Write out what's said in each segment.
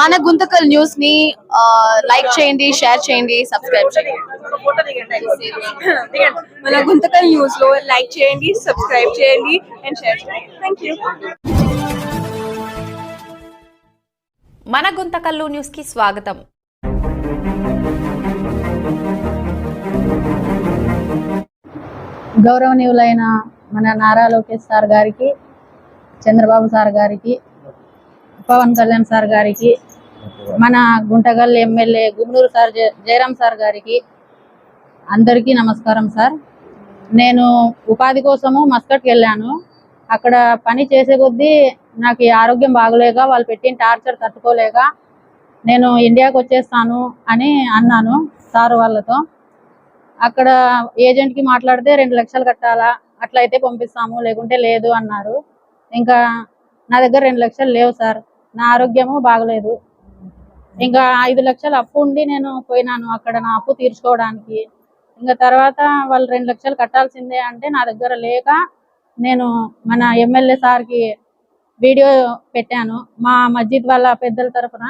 మన గుంతకల్ న్యూస్ని లైక్ చేయండి షేర్ చేయండి సబ్స్క్రైబ్ చేయండి. మన గుంతకల్ న్యూస్లో లైక్ చేయండి సబ్స్క్రైబ్ చేయండి అండ్ షేర్ చేయండి. థ్యాంక్ యూ మన గుంతకల్లు న్యూస్కి స్వాగతం. గౌరవనీయులైన మన నారా లోకేష్ సార్ గారికి చంద్రబాబు సార్ గారికి పవన్ కళ్యాణ్ సార్ గారికి మన Guntakal MLA Gummanur sir Jaya- Jayaram sir గారికి అందరికీ నమస్కారం సార్. నేను ఉపాధి కోసము మస్కట్కి వెళ్ళాను. అక్కడ పని చేసే కొద్దీ నాకు ఆరోగ్యం బాగలేక వాళ్ళు పెట్టిన టార్చర్ తట్టుకోలేక నేను ఇండియాకి వచ్చేస్తాను అని అన్నాను సార్ వాళ్ళతో. అక్కడ ఏజెంట్కి మాట్లాడితే రెండు లక్షలు కట్టాలా అట్లయితే పంపిస్తాము లేకుంటే లేదు అన్నారు. ఇంకా నా దగ్గర రెండు లక్షలు లేవు సార్. నా ఆరోగ్యము బాగలేదు. ఇంకా ఐదు లక్షలు అప్పు ఉండి నేను పోయినాను అక్కడ నా అప్పు తీర్చుకోవడానికి. ఇంకా తర్వాత వాళ్ళు రెండు లక్షలు కట్టాల్సిందే అంటే నా దగ్గర లేక నేను మన ఎమ్మెల్యే సార్కి వీడియో పెట్టాను. మా మస్జిద్ వాళ్ళ పెద్దల తరఫున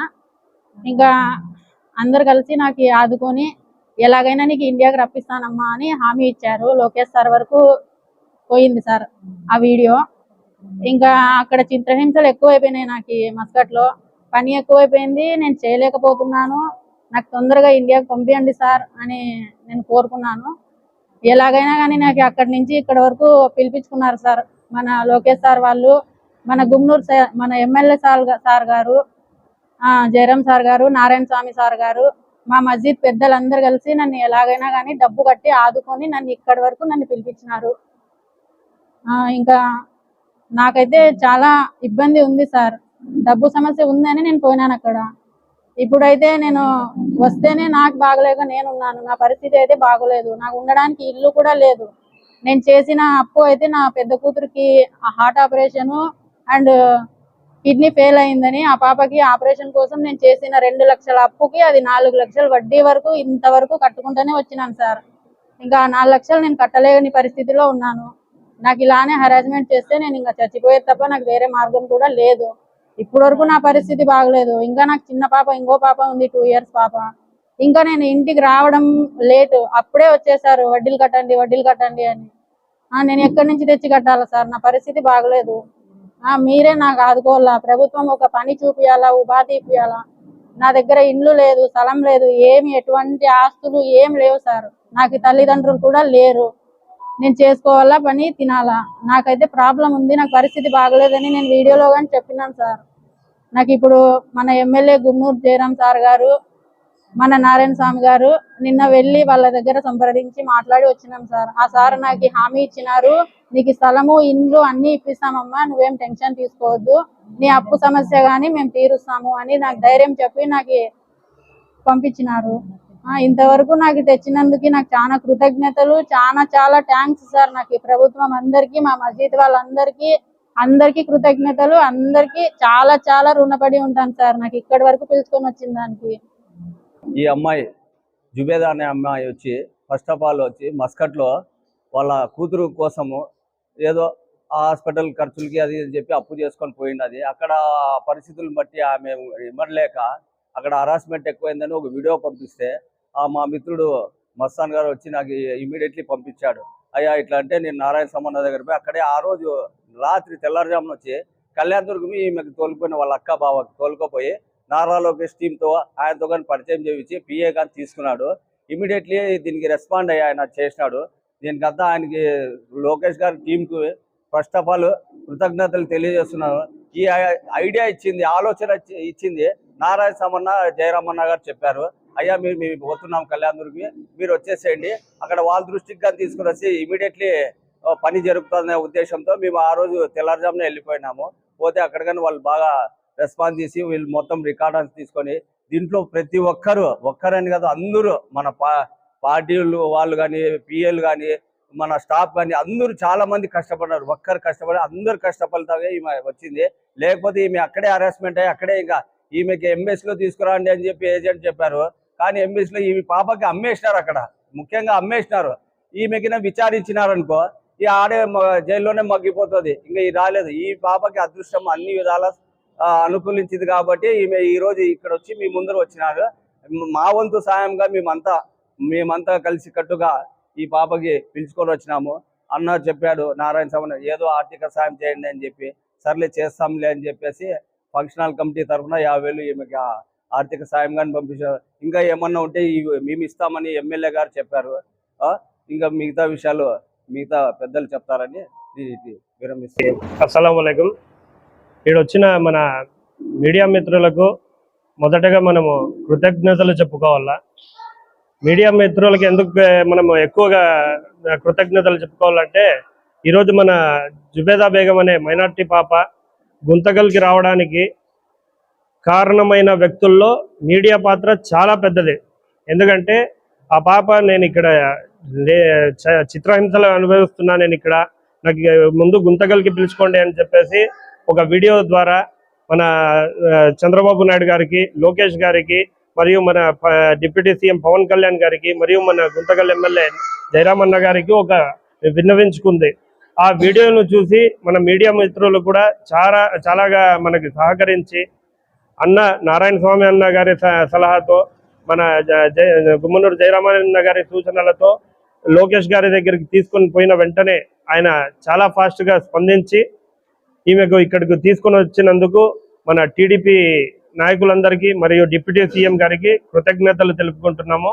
ఇంకా అందరు కలిసి నాకు ఆదుకొని ఎలాగైనా నీకు ఇండియాకి రప్పిస్తానమ్మా అని హామీ ఇచ్చారు. లోకేష్ సార్ వరకు పోయింది సార్ ఆ వీడియో. ఇంకా అక్కడ చింతహింసలు ఎక్కువైపోయినాయి నాకు మస్కట్లో. పని ఎక్కువైపోయింది నేను చేయలేకపోతున్నాను. నాకు తొందరగా ఇండియాకి పంపించండి సార్ అని నేను కోరుకున్నాను. ఎలాగైనా కానీ నాకు అక్కడి నుంచి ఇక్కడ వరకు పిలిపించుకున్నారు సార్ మన లోకేష్ సార్ వాళ్ళు మన గుమ్నూరు మన ఎమ్మెల్యే సార్ సార్ గారు ఆ, జయరాం సార్ గారు నారాయణ స్వామి సార్ గారు మా మస్జిద్ పెద్దలందరూ కలిసి నన్ను ఎలాగైనా కానీ డబ్బు కట్టి ఆదుకొని నన్ను ఇక్కడి వరకు నన్ను పిలిపించినారు. ఆ, ఇంకా నాకైతే చాలా ఇబ్బంది ఉంది సార్. డబ్బు సమస్య ఉందని నేను పోయినాను అక్కడ. ఇప్పుడైతే నేను వస్తేనే నాకు బాగలేక నేను ఉన్నాను నా పరిస్థితి అయితే బాగోలేదు. నాకు ఉండడానికి ఇల్లు కూడా లేదు. నేను చేసిన అప్పు అయితే నా పెద్ద కూతురికి heart operation and kidney fail అయిందని ఆ పాపకి ఆపరేషన్ కోసం నేను చేసిన రెండు లక్షల అప్పుకి అది నాలుగు లక్షల వడ్డీ వరకు ఇంతవరకు కట్టుకుంటూనే వచ్చినాను సార్. ఇంకా నాలుగు లక్షలు నేను కట్టలేని పరిస్థితిలో ఉన్నాను. నాకు ఇలానే హరాస్మెంట్ చేస్తే నేను ఇంకా చచ్చిపోయే తప్ప నాకు వేరే మార్గం కూడా లేదు. ఇప్పటి వరకు నా పరిస్థితి బాగలేదు. ఇంకా నాకు చిన్న పాప ఇంకో పాప ఉంది టూ ఇయర్స్ పాప. ఇంకా నేను ఇంటికి రావడం లేటు అప్పుడే వచ్చేసారు వడ్డీలు కట్టండి వడ్డీలు కట్టండి అని. నేను ఎక్కడి నుంచి తెచ్చి కట్టాలా సార్? నా పరిస్థితి బాగలేదు. ఆ, మీరే నాకు ఆదుకోవాలా? ప్రభుత్వం ఒక పని చూపియాలా? ఉపాధి ఇప్పియాలా? నా దగ్గర ఇండ్లు లేదు స్థలం లేదు ఏమి ఎటువంటి ఆస్తులు ఏం లేవు సార్. నాకు తల్లిదండ్రులు కూడా లేరు. నేను చేసుకోవాలా పని? తినాలా? నాకైతే ప్రాబ్లం ఉంది నాకు పరిస్థితి బాగలేదని నేను వీడియోలో కానీ చెప్పినాను సార్. నాకు ఇప్పుడు మన ఎమ్మెల్యే గుమ్మూరు జయరాం సార్ గారు మన నారాయణ స్వామి గారు నిన్న వెళ్ళి వాళ్ళ దగ్గర సంప్రదించి మాట్లాడి వచ్చినాం సార్. ఆ సార్ నాకు హామీ ఇచ్చినారు నీకు స్థలము ఇండ్లు అన్ని ఇప్పిస్తామమ్మా నువ్వేం టెన్షన్ తీసుకోవద్దు. నీ అప్పు సమస్య కానీ మేము తీరుస్తాము అని నాకు ధైర్యం చెప్పి నాకు పంపించినారు. ఇంతవరకు నాకు తెచ్చినందుకు నాకు చాలా కృతజ్ఞతలు. చాలా చాలా థ్యాంక్స్ సార్ నాకు ఈ ప్రభుత్వం అందరికీ మా మసీద్ వాళ్ళందరికీ అందరికీ కృతజ్ఞతలు. అందరికీ చాలా చాలా రుణపడి ఉంటాను సార్ నాకు ఇక్కడి వరకు పిలుచుకొని వచ్చిన దానికి. ఈ అమ్మాయి జుబేదా అనే అమ్మాయి వచ్చి ఫస్ట్ ఆఫ్ ఆల్ వచ్చి మస్కట్లో వాళ్ళ కూతురు కోసము ఏదో హాస్పిటల్ ఖర్చులకి అది అని చెప్పి అప్పు చేసుకొని పోయినది అక్కడ పరిస్థితులను బట్టి ఆమె ఇమ్మడలేక అక్కడ హరాస్మెంట్ ఎక్కువైందని ఒక వీడియో పంపిస్తే మా మిత్రుడు మస్తాన్ గారు వచ్చి నాకు ఇమీడియట్లీ పంపించాడు. అయ్యా ఇట్లా అంటే నేను నారాయణ సమ్మన్న దగ్గర పోయి అక్కడే ఆ రోజు రాత్రి తెల్లారుజామున వచ్చి కళ్యాణ్ దుర్గమి ఈమెకు తోలుకుపోయిన వాళ్ళ అక్క బావకి తోలుకపోయి నారా లోకేష్ టీంతో ఆయనతో కానీ పరిచయం చేయించి పిఏ కానీ తీసుకున్నాడు. ఇమీడియట్లీ దీనికి రెస్పాండ్ అయ్యి ఆయన చేసినాడు. దీనికంతా ఆయనకి లోకేష్ గారి టీంకు ఫస్ట్ ఆఫ్ ఆల్ కృతజ్ఞతలు తెలియజేస్తున్నాను. ఈ ఐడియా ఇచ్చింది ఆలోచన ఇచ్చింది నారాయణ సమన్న జయరామన్న గారు చెప్పారు. అయ్యా మీరు మేము పోతున్నాం కళ్యాణ్దుర్కి మీరు వచ్చేసేయండి. అక్కడ వాళ్ళ దృష్టికి కానీ తీసుకుని వచ్చి ఇమీడియట్లీ పని జరుగుతుందనే ఉద్దేశంతో మేము ఆ రోజు తెల్లారుజామున వెళ్ళిపోయినాము. పోతే అక్కడ కానీ వాళ్ళు బాగా రెస్పాన్స్ చేసి వీళ్ళు మొత్తం రికార్డన్స్ తీసుకొని దీంట్లో ప్రతి ఒక్కరు ఒక్కరని కాదు అందరూ మన పా పార్టీలు వాళ్ళు కానీ పిఎల్ కానీ మన స్టాఫ్ కానీ అందరూ చాలా మంది కష్టపడ్డారు. ఒక్కరు కష్టపడి అందరు కష్టపడతాగే ఈమె వచ్చింది. లేకపోతే ఈమె అక్కడే హరాస్మెంట్ అయ్యి అక్కడే ఇంకా ఈమెకి ఎంబీఎస్లో తీసుకురండి అని చెప్పి ఏజెంట్ చెప్పారు. కానీ ఎంబీఎస్లో ఈ పాపకి అమ్మేసినారు అక్కడ. ముఖ్యంగా అమ్మేసినారు. ఈమెకిన విచారించినారనుకో ఈ ఆడే జైల్లోనే మగ్గిపోతుంది. ఇంకా ఈ రాలేదు. ఈ పాపకి అదృష్టం అన్ని విధాల అనుకూలించింది కాబట్టి ఈమె ఈ రోజు ఇక్కడ వచ్చి మీ ముందర వచ్చినారు. మా వంతు సాయంగా మేమంతా మేమంతా కలిసి కట్టుగా ఈ పాపకి పిలుచుకొని వచ్చినాము. అన్న చెప్పాడు నారాయణ స్వామి ఏదో ఆర్థిక సాయం చేయండి అని చెప్పి సర్లే చేస్తాంలే అని చెప్పేసి ఫంక్షనల్ కమిటీ తరఫున యాభై వేలు ఈమెకి ఆర్థిక సాయం కానీ పంపించారు. ఇంకా ఏమన్నా ఉంటే మేము ఇస్తామని ఎమ్మెల్యే గారు చెప్పారు. ఇంకా మిగతా విషయాలు మిగతా పెద్దలు చెప్తారని దీనికి విరమిస్తాను అస్సలం ఇక్కడ వచ్చిన మన మీడియా మిత్రులకు మొదటగా మనము కృతజ్ఞతలు చెప్పుకోవాలా? మీడియా మిత్రులకి ఎందుకు మనము ఎక్కువగా కృతజ్ఞతలు చెప్పుకోవాలంటే ఈరోజు మన జుబేదా బేగం అనే మైనార్టీ పాప గుంతకల్కి రావడానికి కారణమైన వ్యక్తుల్లో మీడియా పాత్ర చాలా పెద్దది. ఎందుకంటే ఆ పాప నేను ఇక్కడ లే- చ- చిత్రహింసలు అనుభవిస్తున్నా నేను ఇక్కడ. నాకు ముందు గుంతగల్కి పిలుచుకోండి అని చెప్పేసి ఒక వీడియో ద్వారా మన చంద్రబాబు నాయుడు గారికి లోకేష్ గారికి మరియు మన ప- డిప్యూటీ సీఎం పవన్ కళ్యాణ్ గారికి మరియు మన గుంతకల్ ఎమ్మెల్యే జయరామన్న గారికి ఒక విన్నవించుకుంది. ఆ వీడియోను చూసి మన మీడియా మిత్రులు కూడా చాలా చాలాగా మనకి సహకరించి అన్న నారాయణ స్వామి అన్న గారి స- సలహాతో మన గుమ్మనూరు జయరామానంద గారి సూచనలతో లోకేష్ గారి దగ్గరికి తీసుకొని పోయిన వెంటనే ఆయన చాలా ఫాస్ట్గా స్పందించి ఈమెకు ఇక్కడికి తీసుకొని వచ్చినందుకు మన టీడీపీ నాయకులందరికీ మరియు డిప్యూటీ సీఎం గారికి కృతజ్ఞతలు తెలుపుకుంటున్నాము.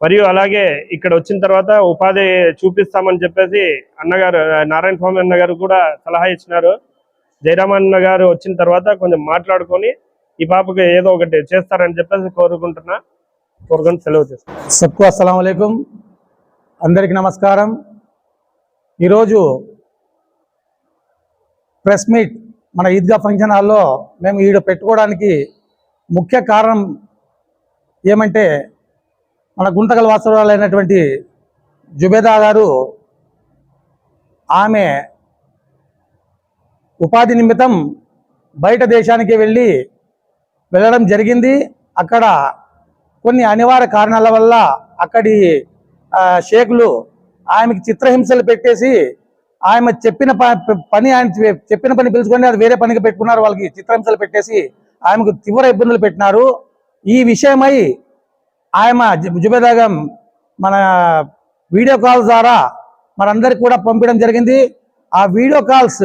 మరియు అలాగే ఇక్కడ వచ్చిన తర్వాత ఉపాధి చూపిస్తామని చెప్పేసి అన్నగారు నారాయణ స్వామి అన్న గారు కూడా సలహా ఇచ్చినారు. జయరామన్న గారు వచ్చిన తర్వాత కొంచెం మాట్లాడుకొని ఈ పాపకి ఏదో ఒకటి చేస్తారని చెప్పేసి కోరుకుంటున్నా. కోరుకొని సెలవు చేస్తాను సబ్కు అస్సలం అందరికీ నమస్కారం. ఈరోజు ప్రెస్ మీట్ మన ఈద్గా ఫంక్షన్ హాల్లో మేము ఈడ పెట్టుకోవడానికి ముఖ్య కారణం ఏమంటే మన గుంతకల వాస్తవాలైనటువంటి జుబేదా గారు ఆమె ఉపాధి నిమిత్తం బయట దేశానికి వెళ్ళి వెళ్ళడం జరిగింది. అక్కడ కొన్ని అనివార్య కారణాల వల్ల అక్కడి షేక్లు షేకులు ఆమెకి చిత్రహింసలు పెట్టేసి ఆమె చెప్పిన ప- పని ఆయన చెప్పిన పని పిలుచుకొని అది వేరే పనికి పెట్టుకున్నారు. వాళ్ళకి చిత్రహింసలు పెట్టేసి ఆమెకు తీవ్ర ఇబ్బందులు పెట్టినారు. ఈ విషయమై ఆమె జుబేదాగం మన వీడియో కాల్ ద్వారా మనందరికి కూడా పంపించడం జరిగింది. ఆ వీడియో కాల్స్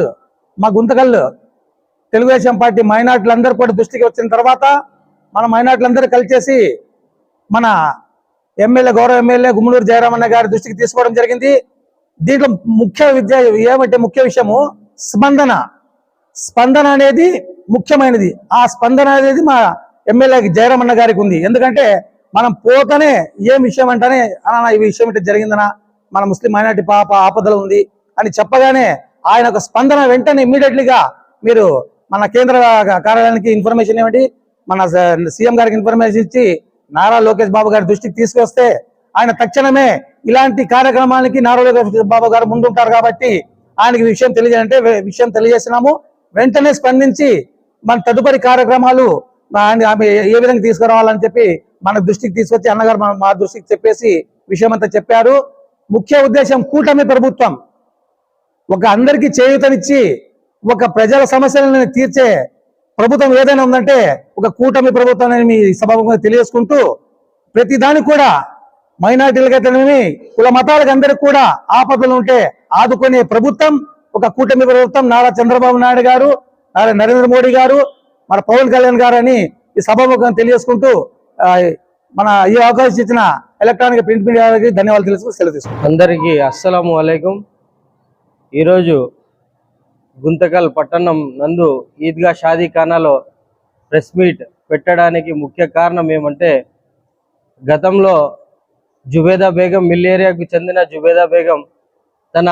మా గుంతకల్లు తెలుగుదేశం పార్టీ మైనార్టీలందరూ కూడా దృష్టికి వచ్చిన తర్వాత మన మైనార్టీలందరూ కలిసేసి మన ఎమ్మెల్యే గౌరవ ఎమ్మెల్యే గుమ్మలూరు జయరామన్న గారి దృష్టికి తీసుకోవడం జరిగింది. దీంట్లో ముఖ్య విద్య ఏమంటే ముఖ్య విషయము స్పందన. స్పందన అనేది ముఖ్యమైనది. ఆ స్పందన అనేది మా ఎమ్మెల్యే జయరామన్న గారికి ఉంది. ఎందుకంటే మనం పోతనే ఏం విషయం అంటేనే అన్నా ఈ విషయం అంటే జరిగిందనా మన ముస్లిం మైనార్టీ పాప ఆపదలో ఉంది అని చెప్పగానే ఆయన ఒక స్పందన వెంటనే ఇమ్మీడియట్లీగా మీరు మన కేంద్ర కార్యాలయానికి ఇన్ఫర్మేషన్ ఏమిటి? మన సీఎం గారికి ఇన్ఫర్మేషన్ ఇచ్చి నారా లోకేష్ బాబు గారి దృష్టికి తీసుకొస్తే ఆయన తక్షణమే ఇలాంటి కార్యక్రమానికి నారా లోకేష్ బాబు గారు ముందుంటారు కాబట్టి ఆయనకి విషయం తెలియజేయాలంటే విషయం తెలియజేసినాము వెంటనే స్పందించి మన తదుపరి కార్యక్రమాలు ఆయన ఆమె ఏ విధంగా తీసుకురావాలని చెప్పి మన దృష్టికి తీసుకొచ్చి అన్నగారు మన- మా దృష్టికి చెప్పేసి విషయం అంతా చెప్పారు. ముఖ్య ఉద్దేశం కూటమి ప్రభుత్వం. ఒక అందరికీ చేయూతనిచ్చి ఒక ప్రజల సమస్యలను తీర్చే ప్రభుత్వం ఏదైనా ఉందంటే ఒక కూటమి ప్రభుత్వం అని మీ సభాముఖంగా తెలియజేసుకుంటూ ప్రతి దానికి కూడా మైనార్టీలకైతేనేమి కుల మతాలకు అందరికి కూడా ఆపదలు ఉంటే ఆదుకునే ప్రభుత్వం ఒక కూటమి ప్రభుత్వం నారా చంద్రబాబు నాయుడు గారు నారా నరేంద్ర మోడీ గారు మన పవన్ కళ్యాణ్ గారు అని ఈ సభాముఖం తెలియజేసుకుంటూ మన ఈ అవకాశం ఇచ్చిన ఎలక్ట్రానిక్ ప్రింట్ మీడియాకి ధన్యవాదాలు తెలుసుకుని సెలవు తీసుకుంటాం అందరికీ అస్సలం వలైకుం ఈరోజు గుంతకల్ పట్టణం నందు ఈద్గా షాదీఖానాలో ప్రెస్ మీట్ పెట్టడానికి ముఖ్య కారణం ఏమంటే గతంలో జుబేదా బేగం మిల్లేరియాకు చెందిన జుబేదా బేగం తన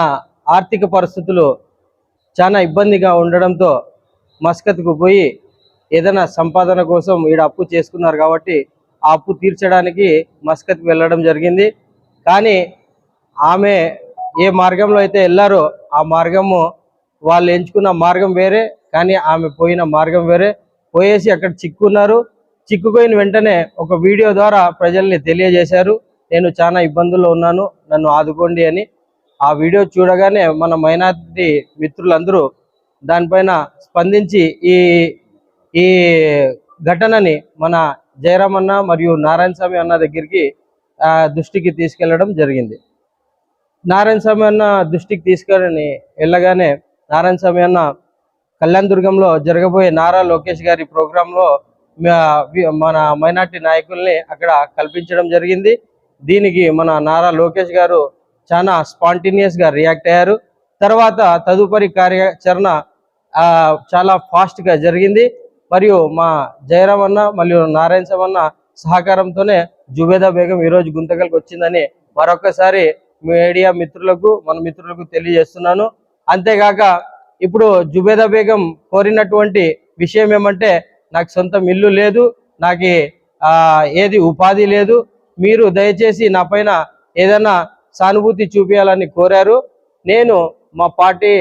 ఆర్థిక పరిస్థితులు చాలా ఇబ్బందిగా ఉండడంతో మస్కత్కు పోయి ఏదైనా సంపాదన కోసం ఈడ అప్పు చేసుకున్నారు కాబట్టి ఆ అప్పు తీర్చడానికి మస్కత్కి వెళ్ళడం జరిగింది. కానీ ఆమె ఏ మార్గంలో అయితే వెళ్ళారో ఆ మార్గము వాళ్ళు ఎంచుకున్న మార్గం వేరే కానీ ఆమె పోయిన మార్గం వేరే. పోయేసి అక్కడ చిక్కున్నారు. చిక్కుపోయిన వెంటనే ఒక వీడియో ద్వారా ప్రజల్ని తెలియజేశారు. నేను చాలా ఇబ్బందుల్లో ఉన్నాను నన్ను ఆదుకోండి అని. ఆ వీడియో చూడగానే మన మైనార్టీ మిత్రులందరూ దానిపైన స్పందించి ఈ ఈ ఘటనని మన జయరామన్న మరియు నారాయణ స్వామి అన్న దగ్గరికి దృష్టికి తీసుకెళ్ళడం జరిగింది. నారాయణ స్వామి అన్న దృష్టికి తీసుకెళ్ళని వెళ్ళగానే నారాయణ స్వామి అన్న కళ్యాణ దుర్గంలో జరగబోయే నారా లోకేష్ గారి ప్రోగ్రాంలో మన మైనార్టీ నాయకుల్ని అక్కడ కల్పించడం జరిగింది. దీనికి మన నారా లోకేష్ గారు చాలా స్పాంటేనియస్గా రియాక్ట్ అయ్యారు. తర్వాత తదుపరి కార్యాచరణ చాలా ఫాస్ట్గా జరిగింది. మరియు మా జయరాం అన్న మరియు నారాయణ స్వామి అన్న సహకారంతోనే జుబేదా బేగం ఈరోజు గుంతకల్కి వచ్చిందని మరొకసారి మీడియా మిత్రులకు మన మిత్రులకు తెలియజేస్తున్నాను. అంతేగాక ఇప్పుడు జుబేదా బేగం కోరినటువంటి విషయం ఏమంటే నాకు సొంతం ఇల్లు లేదు నాకు ఏది ఉపాధి లేదు మీరు దయచేసి నా పైన ఏదైనా సానుభూతి చూపించాలని కోరారు. నేను మా పార్టీ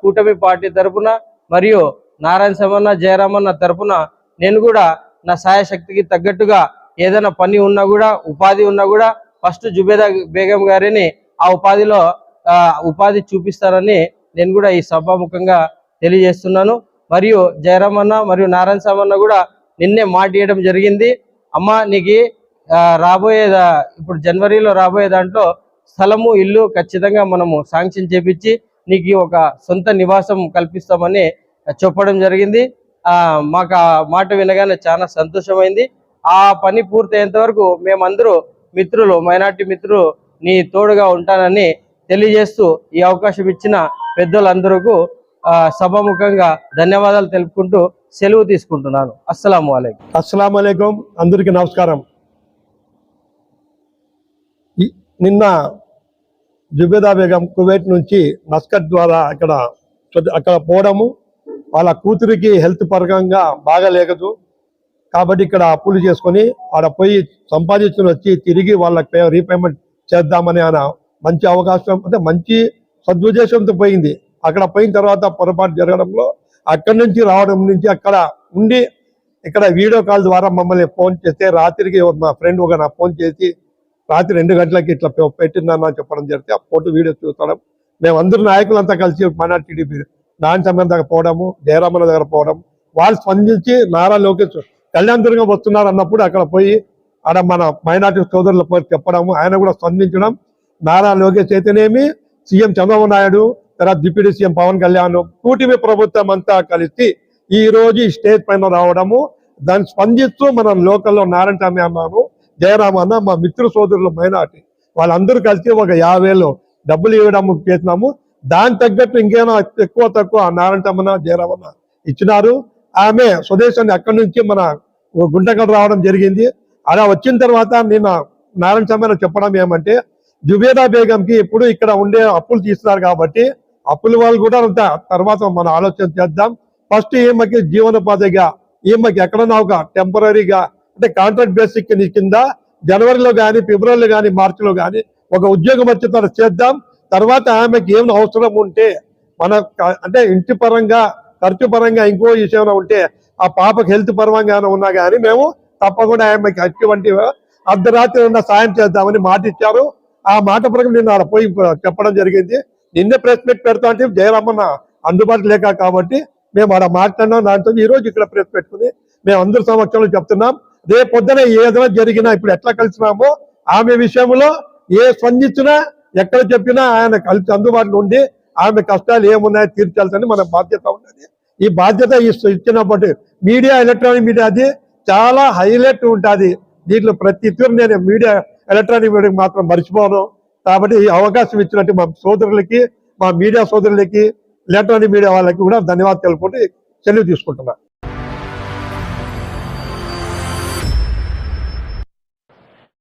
కూటమి పార్టీ తరఫున మరియు నారాయణ సమన్న జయరామన్న తరఫున నేను కూడా నా సాయశక్తికి తగ్గట్టుగా ఏదైనా పని ఉన్నా కూడా ఉపాధి ఉన్నా కూడా ఫస్ట్ జుబేదా బేగం గారిని ఆ ఉపాధిలో ఉపాధి చూపిస్తారని నేను కూడా ఈ సభాముఖంగా తెలియజేస్తున్నాను. మరియు జయరామన్న మరియు నారాయణ సామన్న కూడా నిన్నే మాట ఇవ్వడం జరిగింది. అమ్మ నీకు రాబోయే దా- ఇప్పుడు జనవరిలో రాబోయే దాంట్లో స్థలము ఇల్లు ఖచ్చితంగా మనము శాంక్షన్ చేపించి నీకు ఒక సొంత నివాసం కల్పిస్తామని చెప్పడం జరిగింది. మాకు ఆ మాట వినగానే చాలా సంతోషమైంది. ఆ పని పూర్తయ్యేంత వరకు మేమందరూ మిత్రులు మైనార్టీ మిత్రులు నీ తోడుగా ఉంటానని తెలియజేస్తూ ఈ అవకాశం ఇచ్చిన పెద్దలందరూ సభముఖంగా సభాముఖంగా ధన్యవాదాలు తెలుపుకుంటూ సెలవు తీసుకుంటున్నాను. అస్సలం వాలేకం అస్సలం అయికం అందరికీ నమస్కారం. నిన్న జుబేదా బేగం కువైట్ నుంచి మస్కట్ ద్వారా అక్కడ అక్కడ పోవడము వాళ్ళ కూతురికి హెల్త్ పరంగా బాగాలేకదు కాబట్టి ఇక్కడ అప్పులు చేసుకొని ఆడ పోయి సంపాదించుకుని వచ్చి తిరిగి వాళ్ళకి రీపేమెంట్ చేద్దామని ఆయన మంచి అవకాశం అంటే మంచి సదుద్దేశంతో పోయింది. అక్కడ పోయిన తర్వాత పొరపాటు జరగడంలో అక్కడి నుంచి రావడం నుంచి అక్కడ ఉండి ఇక్కడ వీడియో కాల్ ద్వారా మమ్మల్ని ఫోన్ చేస్తే రాత్రికి మా ఫ్రెండ్ ఒక నా ఫోన్ చేసి రాత్రి రెండు గంటలకి ఇట్లా పెట్టిందన్న చెప్పడం జరిగితే ఆ ఫోటో వీడియో చూస్తాం మేము నాయకులంతా కలిసి మన టీడీపీ నాయన సమయం దగ్గర పోవడము జయరామన్న దగ్గర పోవడం వాళ్ళు స్పందించి నారా లోకేష్ కళ్యాణ్ దుర్గం వస్తున్నారు అన్నప్పుడు అక్కడ పోయి ఆడ మన మైనార్టీ సోదరుల పోయి చెప్పడము ఆయన కూడా స్పందించడం నారా లోకేష్ అయితేనేమి సీఎం చంద్రబాబు నాయుడు తర్వాత డిప్యూటీ సీఎం పవన్ కళ్యాణ్ కూటమి ప్రభుత్వం అంతా కలిసి ఈ రోజు ఈ స్టేజ్ పైన రావడము దాన్ని స్పందిస్తూ మనం లోకల్లో నారాయణ స్వామి అన్నాను జయరామ్ అన్న మా మిత్ర సోదరులు మైనార్టీ. వాళ్ళందరూ కలిసి ఒక యాభైలో డబ్బులు ఇవ్వడం చేసినాము. దాని తగ్గట్టు ఇంకేమైనా ఎక్కువ తక్కువ నారాయణ స్వామి జయరామన్న ఇచ్చినారు. ఆమె స్వదేశాన్ని అక్కడి నుంచి మన గుంటకల్ రావడం జరిగింది. అలా వచ్చిన తర్వాత నేను నారాయణ స్వామి చెప్పడం ఏమంటే జుబేదా బేగంకి ఇప్పుడు ఇక్కడ ఉండే అప్పులు తీస్తున్నారు కాబట్టి అప్పుల వాళ్ళు కూడా తర్వాత మనం ఆలోచన చేద్దాం. ఫస్ట్ ఈమెకి జీవనోపాధిగా ఈమెకి ఎక్కడన్నా ఒక టెంపరీగా అంటే కాంట్రాక్ట్ బేసిక్ కింద జనవరిలో కానీ ఫిబ్రవరిలో కానీ మార్చిలో కానీ ఒక ఉద్యోగం వచ్చేటట్టు చేద్దాం. తర్వాత ఆమెకి ఏమైనా అవసరం ఉంటే మన అంటే ఇంటి పరంగా ఖర్చు పరంగా ఇంకో విషయం ఉంటే ఆ పాపకి హెల్త్ పరంగా ఉన్నా కానీ మేము తప్పకుండా ఆమెకి అటువంటి అర్ధరాత్రి ఉన్న సాయం చేద్దామని మాటిచ్చారు. ఆ మాట ప్రకారం నేను ఆడ పోయి చెప్పడం జరిగింది. నిన్నే ప్రెస్ మీట్ పెడతా అంటే జయరామన్న అందుబాటులో లేక కాబట్టి మేము ఆడ మాట్లాడినాం. దాంతో ఈ రోజు ఇక్కడ ప్రెస్ పెట్టుకుని మేము అందరి సమక్షంలో చెప్తున్నాం. రేపు పొద్దున ఏదైనా జరిగినా ఇప్పుడు ఎట్లా కలిసినామో ఆమె విషయంలో ఏ స్పందించినా ఎక్కడ చెప్పినా ఆయన కలిసి అందుబాటులో ఉండి ఆమె కష్టాలు ఏమున్నాయో తీర్చాల్సని మన బాధ్యత ఉన్నది. ఈ బాధ్యత ఈ- ఇచ్చినప్పటి మీడియా ఎలక్ట్రానిక్ మీడియా అది చాలా హైలైట్ ఉంటుంది. దీంట్లో ప్రతి తీరు నేను మీడియా ఎలక్ట్రానిక్ మీడియా మాత్రం మర్చిపోను. కాబట్టి ఈ అవకాశం ఇచ్చినట్టు మా సోదరులకి మా మీడియా సోదరులకి ఎలక్ట్రానిక్ మీడియా వాళ్ళకి కూడా ధన్యవాదాలు తెలుపుకుంటూ సెలవు తీసుకుంటున్నాను